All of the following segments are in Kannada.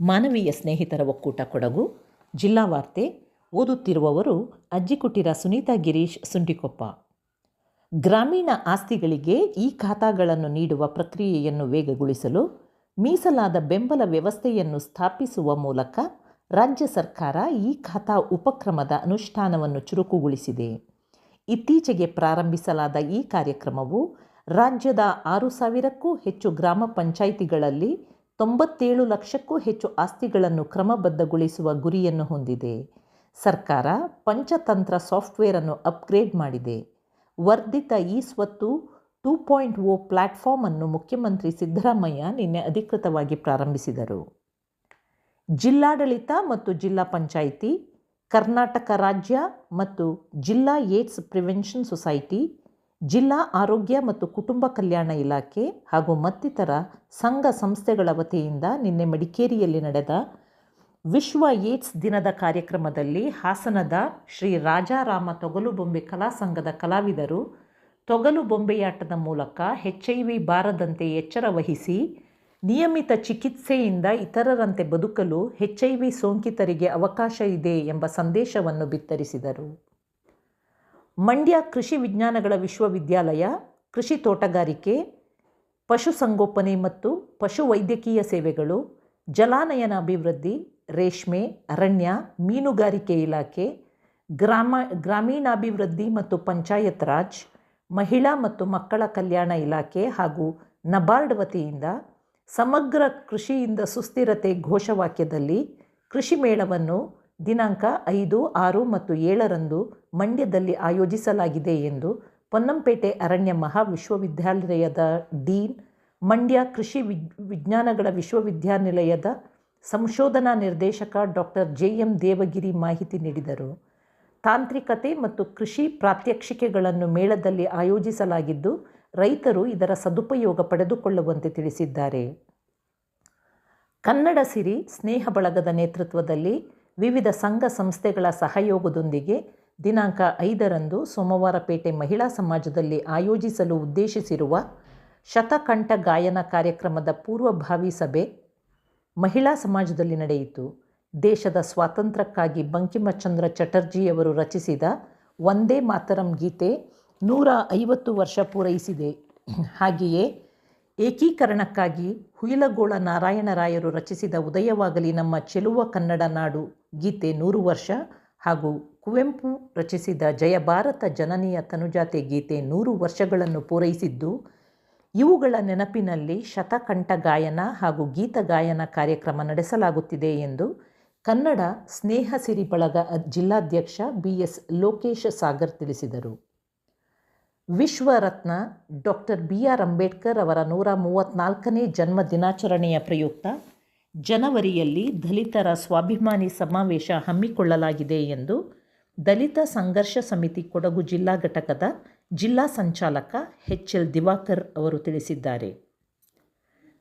ಮಾನವೀಯ ಸ್ನೇಹಿತರ ಒಕ್ಕೂಟ ಕೊಡಗು, ಜಿಲ್ಲಾ ವಾರ್ತೆ, ಓದುತ್ತಿರುವವರು ಅಜ್ಜಿಕುಟ್ಟಿರ ಸುನೀತಾ ಗಿರೀಶ್ ಸುಂಟಿಕೊಪ್ಪ. ಗ್ರಾಮೀಣ ಆಸ್ತಿಗಳಿಗೆ ಈ ಖಾತಾಗಳನ್ನು ನೀಡುವ ಪ್ರಕ್ರಿಯೆಯನ್ನು ವೇಗಗೊಳಿಸಲು ಮೀಸಲಾದ ಬೆಂಬಲ ವ್ಯವಸ್ಥೆಯನ್ನು ಸ್ಥಾಪಿಸುವ ಮೂಲಕ ರಾಜ್ಯ ಸರ್ಕಾರ ಈ ಖಾತಾ ಉಪಕ್ರಮದ ಅನುಷ್ಠಾನವನ್ನು ಚುರುಕುಗೊಳಿಸಿದೆ. ಇತ್ತೀಚೆಗೆ ಪ್ರಾರಂಭಿಸಲಾದ ಈ ಕಾರ್ಯಕ್ರಮವು ರಾಜ್ಯದ ಆರು ಸಾವಿರಕ್ಕೂ ಹೆಚ್ಚು ಗ್ರಾಮ ಪಂಚಾಯಿತಿಗಳಲ್ಲಿ ತೊಂಬತ್ತೇಳು ಲಕ್ಷಕ್ಕೂ ಹೆಚ್ಚು ಆಸ್ತಿಗಳನ್ನು ಕ್ರಮಬದ್ಧಗೊಳಿಸುವ ಗುರಿಯನ್ನು ಹೊಂದಿದೆ. ಸರ್ಕಾರ ಪಂಚತಂತ್ರ ಸಾಫ್ಟ್ವೇರನ್ನು ಅಪ್ಗ್ರೇಡ್ ಮಾಡಿದೆ. ವರ್ಧಿತ ಇ ಸ್ವತ್ತು ಟೂ ಪಾಯಿಂಟ್ ಓ ಪ್ಲಾಟ್ಫಾರ್ಮ್ ಅನ್ನು ಮುಖ್ಯಮಂತ್ರಿ ಸಿದ್ದರಾಮಯ್ಯ ನಿನ್ನೆ ಅಧಿಕೃತವಾಗಿ ಪ್ರಾರಂಭಿಸಿದರು. ಜಿಲ್ಲಾಡಳಿತ ಮತ್ತು ಜಿಲ್ಲಾ ಪಂಚಾಯಿತಿ, ಕರ್ನಾಟಕ ರಾಜ್ಯ ಮತ್ತು ಜಿಲ್ಲಾ ಏಡ್ಸ್ ಪ್ರಿವೆನ್ಷನ್ ಸೊಸೈಟಿ ಜಿಲ್ಲಾ ಆರೋಗ್ಯ ಮತ್ತು ಕುಟುಂಬ ಕಲ್ಯಾಣ ಇಲಾಖೆ ಹಾಗೂ ಮತ್ತಿತರ ಸಂಘ ಸಂಸ್ಥೆಗಳ ವತಿಯಿಂದ ನಿನ್ನೆ ಮಡಿಕೇರಿಯಲ್ಲಿ ನಡೆದ ವಿಶ್ವ ಏಡ್ಸ್ ದಿನದ ಕಾರ್ಯಕ್ರಮದಲ್ಲಿ ಹಾಸನದ ಶ್ರೀ ರಾಜಾರಾಮ ತೊಗಲು ಬೊಂಬೆ ಕಲಾ ಸಂಘದ ಕಲಾವಿದರು ತೊಗಲು ಬೊಂಬೆಯಾಟದ ಮೂಲಕ ಎಚ್ ಐ ವಿ ಬಾರದಂತೆ ಎಚ್ಚರ ವಹಿಸಿ ನಿಯಮಿತ ಚಿಕಿತ್ಸೆಯಿಂದ ಇತರರಂತೆ ಬದುಕಲು ಎಚ್ ಐ ವಿ ಸೋಂಕಿತರಿಗೆ ಅವಕಾಶ ಇದೆ ಎಂಬ ಸಂದೇಶವನ್ನು ಬಿತ್ತರಿಸಿದರು. ಮಂಡ್ಯ ಕೃಷಿ ವಿಜ್ಞಾನಗಳ ವಿಶ್ವವಿದ್ಯಾಲಯ, ಕೃಷಿ ತೋಟಗಾರಿಕೆ ಪಶುಸಂಗೋಪನೆ ಮತ್ತು ಪಶುವೈದ್ಯಕೀಯ ಸೇವೆಗಳು, ಜಲಾನಯನ ಅಭಿವೃದ್ಧಿ, ರೇಷ್ಮೆ, ಅರಣ್ಯ, ಮೀನುಗಾರಿಕೆ ಇಲಾಖೆ, ಗ್ರಾಮ, ಗ್ರಾಮೀಣಾಭಿವೃದ್ಧಿ ಮತ್ತು ಪಂಚಾಯತ್ ರಾಜ್, ಮಹಿಳಾ ಮತ್ತು ಮಕ್ಕಳ ಕಲ್ಯಾಣ ಇಲಾಖೆ ಹಾಗೂ ನಬಾರ್ಡ್ ವತಿಯಿಂದ ಸಮಗ್ರ ಕೃಷಿಯಿಂದ ಸುಸ್ಥಿರತೆ ಘೋಷವಾಕ್ಯದಲ್ಲಿ ಕೃಷಿ ಮೇಳವನ್ನು ದಿನಾಂಕ ಐದು, ಆರು ಮತ್ತು ಏಳರಂದು ಮಂಡ್ಯದಲ್ಲಿ ಆಯೋಜಿಸಲಾಗಿದೆ ಎಂದು ಪೊನ್ನಂಪೇಟೆ ಅರಣ್ಯ ಮಹಾವಿಶ್ವವಿದ್ಯಾಲಯದ ಡೀನ್, ಮಂಡ್ಯ ಕೃಷಿ ವಿಜ್ ವಿಜ್ಞಾನಗಳ ವಿಶ್ವವಿದ್ಯಾನಿಲಯದ ಸಂಶೋಧನಾ ನಿರ್ದೇಶಕ ಡಾಕ್ಟರ್ ಜೆ ಎಂ ದೇವಗಿರಿ ಮಾಹಿತಿ ನೀಡಿದರು. ತಾಂತ್ರಿಕತೆ ಮತ್ತು ಕೃಷಿ ಪ್ರಾತ್ಯಕ್ಷಿಕೆಗಳನ್ನು ಮೇಳದಲ್ಲಿ ಆಯೋಜಿಸಲಾಗಿದ್ದು, ರೈತರು ಇದರ ಸದುಪಯೋಗ ಪಡೆದುಕೊಳ್ಳುವಂತೆ ತಿಳಿಸಿದ್ದಾರೆ. ಕನ್ನಡ ಸಿರಿ ಸ್ನೇಹ ಬಳಗದ ನೇತೃತ್ವದಲ್ಲಿ ವಿವಿಧ ಸಂಘ ಸಂಸ್ಥೆಗಳ ಸಹಯೋಗದೊಂದಿಗೆ ದಿನಾಂಕ ಐದರಂದು ಸೋಮವಾರಪೇಟೆ ಮಹಿಳಾ ಸಮಾಜದಲ್ಲಿ ಆಯೋಜಿಸಲು ಉದ್ದೇಶಿಸಿರುವ ಶತಕಂಠ ಗಾಯನ ಕಾರ್ಯಕ್ರಮದ ಪೂರ್ವಭಾವಿ ಸಭೆ ಮಹಿಳಾ ಸಮಾಜದಲ್ಲಿ ನಡೆಯಿತು. ದೇಶದ ಸ್ವಾತಂತ್ರ್ಯಕ್ಕಾಗಿ ಬಂಕಿಮಚಂದ್ರ ಚಟರ್ಜಿಯವರು ರಚಿಸಿದ ಒಂದೇ ಮಾತರಂ ಗೀತೆ ನೂರ ಐವತ್ತು ವರ್ಷ ಪೂರೈಸಿದೆ. ಹಾಗೆಯೇ ಏಕೀಕರಣಕ್ಕಾಗಿ ಹುಯಿಲಗೋಳ ನಾರಾಯಣರಾಯರು ರಚಿಸಿದ ಉದಯವಾಗಲಿ ನಮ್ಮ ಚೆಲುವ ಕನ್ನಡ ನಾಡು ಗೀತೆ ನೂರು ವರ್ಷ ಹಾಗೂ ಕುವೆಂಪು ರಚಿಸಿದ ಜಯ ಭಾರತ ಜನನಿಯ ತನುಜಾತೆ ಗೀತೆ ನೂರು ವರ್ಷಗಳನ್ನು ಪೂರೈಸಿದ್ದು, ಇವುಗಳ ನೆನಪಿನಲ್ಲಿ ಶತಕಂಠ ಗಾಯನ ಹಾಗೂ ಗೀತ ಗಾಯನ ಕಾರ್ಯಕ್ರಮ ನಡೆಸಲಾಗುತ್ತಿದೆ ಎಂದು ಕನ್ನಡ ಸ್ನೇಹ ಸಿರಿ ಬಳಗ ಜಿಲ್ಲಾಧ್ಯಕ್ಷ ಬಿ ಎಸ್ ಲೋಕೇಶ ಸಾಗರ್ ತಿಳಿಸಿದರು. Vishwaratna doctor B R Ambedkar ಅವರ ನೂರ ಮೂವತ್ತ್ನಾಲ್ಕನೇ ಜನ್ಮ ದಿನಾಚರಣೆಯ ಪ್ರಯುಕ್ತ ಜನವರಿಯಲ್ಲಿ ದಲಿತರ ಸ್ವಾಭಿಮಾನಿ ಸಮಾವೇಶ ಹಮ್ಮಿಕೊಳ್ಳಲಾಗಿದೆ ಎಂದು ದಲಿತ ಸಂಘರ್ಷ ಸಮಿತಿ ಕೊಡಗು ಜಿಲ್ಲಾ ಘಟಕದ ಜಿಲ್ಲಾ ಸಂಚಾಲಕ ಎಚ್ ಎಲ್ ದಿವಾಕರ್ ಅವರು ತಿಳಿಸಿದ್ದಾರೆ.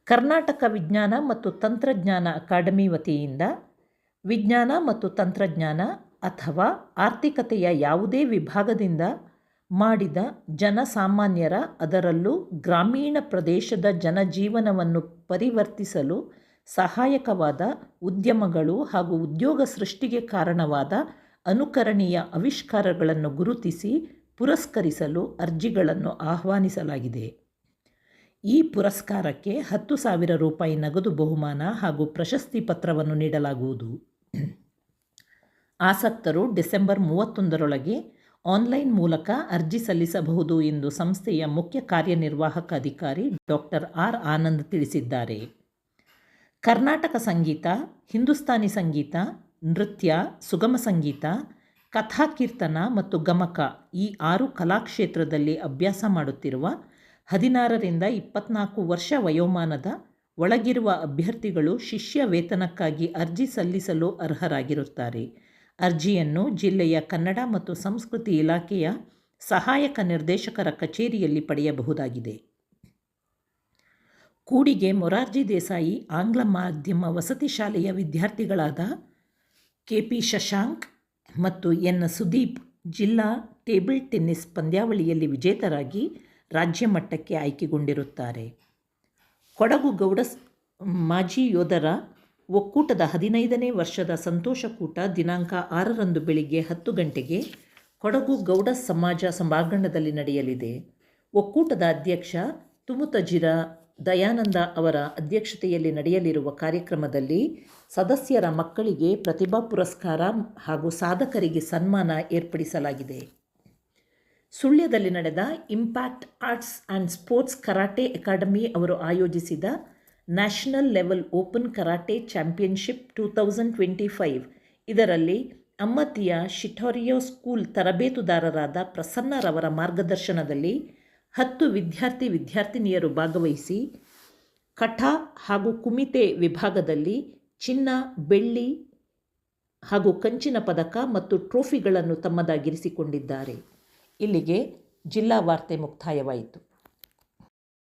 ಕರ್ನಾಟಕ ವಿಜ್ಞಾನ ಮತ್ತು ತಂತ್ರಜ್ಞಾನ ಅಕಾಡೆಮಿ ವತಿಯಿಂದ ವಿಜ್ಞಾನ ಮತ್ತು ತಂತ್ರಜ್ಞಾನ ಅಥವಾ ಆರ್ಥಿಕತೆಯ ಯಾವುದೇ ವಿಭಾಗದಿಂದ ಮಾಡಿದ ಜನಸಾಮಾನ್ಯರ ಅದರಲ್ಲೂ ಗ್ರಾಮೀಣ ಪ್ರದೇಶದ ಜನಜೀವನವನ್ನು ಪರಿವರ್ತಿಸಲು ಸಹಾಯಕವಾದ ಉದ್ಯಮಗಳು ಹಾಗೂ ಉದ್ಯೋಗ ಸೃಷ್ಟಿಗೆ ಕಾರಣವಾದ ಅನುಕರಣೀಯ ಆವಿಷ್ಕಾರಗಳನ್ನು ಗುರುತಿಸಿ ಪುರಸ್ಕರಿಸಲು ಅರ್ಜಿಗಳನ್ನು ಆಹ್ವಾನಿಸಲಾಗಿದೆ. ಈ ಪುರಸ್ಕಾರಕ್ಕೆ ಹತ್ತು ಸಾವಿರ ರೂಪಾಯಿ ನಗದು ಬಹುಮಾನ ಹಾಗೂ ಪ್ರಶಸ್ತಿ ಪತ್ರವನ್ನು ನೀಡಲಾಗುವುದು. ಆಸಕ್ತರು ಡಿಸೆಂಬರ್ ಮೂವತ್ತೊಂದರೊಳಗೆ ಆನ್ಲೈನ್ ಮೂಲಕ ಅರ್ಜಿ ಸಲ್ಲಿಸಬಹುದು ಎಂದು ಸಂಸ್ಥೆಯ ಮುಖ್ಯ ಕಾರ್ಯನಿರ್ವಾಹಕ ಅಧಿಕಾರಿ ಡಾಕ್ಟರ್ ಆರ್ ಆನಂದ್ ತಿಳಿಸಿದ್ದಾರೆ. ಕರ್ನಾಟಕ ಸಂಗೀತ, ಹಿಂದೂಸ್ತಾನಿ ಸಂಗೀತ, ನೃತ್ಯ, ಸುಗಮ ಸಂಗೀತ ಕಥಾಕೀರ್ತನ ಮತ್ತು ಗಮಕ ಈ ಆರು ಕಲಾಕ್ಷೇತ್ರದಲ್ಲಿ ಅಭ್ಯಾಸ ಮಾಡುತ್ತಿರುವ ಹದಿನಾರರಿಂದ ಇಪ್ಪತ್ನಾಲ್ಕು ವರ್ಷ ವಯೋಮಾನದ ಒಳಗಿರುವ ಅಭ್ಯರ್ಥಿಗಳು ಶಿಷ್ಯ ವೇತನಕ್ಕಾಗಿ ಅರ್ಜಿ ಸಲ್ಲಿಸಲು ಅರ್ಹರಾಗಿರುತ್ತಾರೆ. ಅರ್ಜಿಯನ್ನು ಜಿಲ್ಲೆಯ ಕನ್ನಡ ಮತ್ತು ಸಂಸ್ಕೃತಿ ಇಲಾಖೆಯ ಸಹಾಯಕ ನಿರ್ದೇಶಕರ ಕಚೇರಿಯಲ್ಲಿ ಪಡೆಯಬಹುದಾಗಿದೆ. ಕೂಡಿಗೆ ಮೊರಾರ್ಜಿ ದೇಸಾಯಿ ಆಂಗ್ಲ ಮಾಧ್ಯಮ ವಸತಿ ಶಾಲೆಯ ವಿದ್ಯಾರ್ಥಿಗಳಾದ ಕೆ ಪಿ ಶಶಾಂಕ್ ಮತ್ತು ಎನ್. ಸುದೀಪ್ ಜಿಲ್ಲಾ ಟೇಬಲ್ ಟೆನ್ನಿಸ್ ಪಂದ್ಯಾವಳಿಯಲ್ಲಿ ವಿಜೇತರಾಗಿ ರಾಜ್ಯ ಮಟ್ಟಕ್ಕೆ ಆಯ್ಕೆಗೊಂಡಿರುತ್ತಾರೆ. ಕೊಡಗು ಗೌಡ ಮಾಜಿ ಯೋಧರ ಒಕ್ಕೂಟದ ಹದಿನೈದನೇ ವರ್ಷದ ಸಂತೋಷಕೂಟ ದಿನಾಂಕ ಆರರಂದು ಬೆಳಿಗ್ಗೆ ಹತ್ತು ಗಂಟೆಗೆ ಕೊಡಗು ಗೌಡ ಸಮಾಜ ಸಭಾಂಗಣದಲ್ಲಿ ನಡೆಯಲಿದೆ. ಒಕ್ಕೂಟದ ಅಧ್ಯಕ್ಷ ತುಮುತಜಿರ ದಯಾನಂದ ಅವರ ಅಧ್ಯಕ್ಷತೆಯಲ್ಲಿ ನಡೆಯಲಿರುವ ಕಾರ್ಯಕ್ರಮದಲ್ಲಿ ಸದಸ್ಯರ ಮಕ್ಕಳಿಗೆ ಪ್ರತಿಭಾ ಪುರಸ್ಕಾರ ಹಾಗೂ ಸಾಧಕರಿಗೆ ಸನ್ಮಾನ ಏರ್ಪಡಿಸಲಾಗಿದೆ. ಸುಳ್ಯದಲ್ಲಿ ನಡೆದ impact arts and sports karate academy ಅವರು ಆಯೋಜಿಸಿದ national level open karate championship two thousand twenty five ಇದರಲ್ಲಿ ಅಮ್ಮತಿಯ ಶಿಠೋರಿಯೋ ಸ್ಕೂಲ್ ತರಬೇತುದಾರರಾದ ಪ್ರಸನ್ನರವರ ಮಾರ್ಗದರ್ಶನದಲ್ಲಿ ಹತ್ತು ವಿದ್ಯಾರ್ಥಿ ವಿದ್ಯಾರ್ಥಿನಿಯರು ಭಾಗವಹಿಸಿ ಕಠ ಹಾಗೂ ಕುಮಿತೆ ವಿಭಾಗದಲ್ಲಿ ಚಿನ್ನ, ಬೆಳ್ಳಿ ಹಾಗೂ ಕಂಚಿನ ಪದಕ ಮತ್ತು ಟ್ರೋಫಿಗಳನ್ನು ತಮ್ಮದಾಗಿರಿಸಿಕೊಂಡಿದ್ದಾರೆ. ಇಲ್ಲಿಗೆ ಜಿಲ್ಲಾ ವಾರ್ತೆ ಮುಕ್ತಾಯವಾಯಿತು.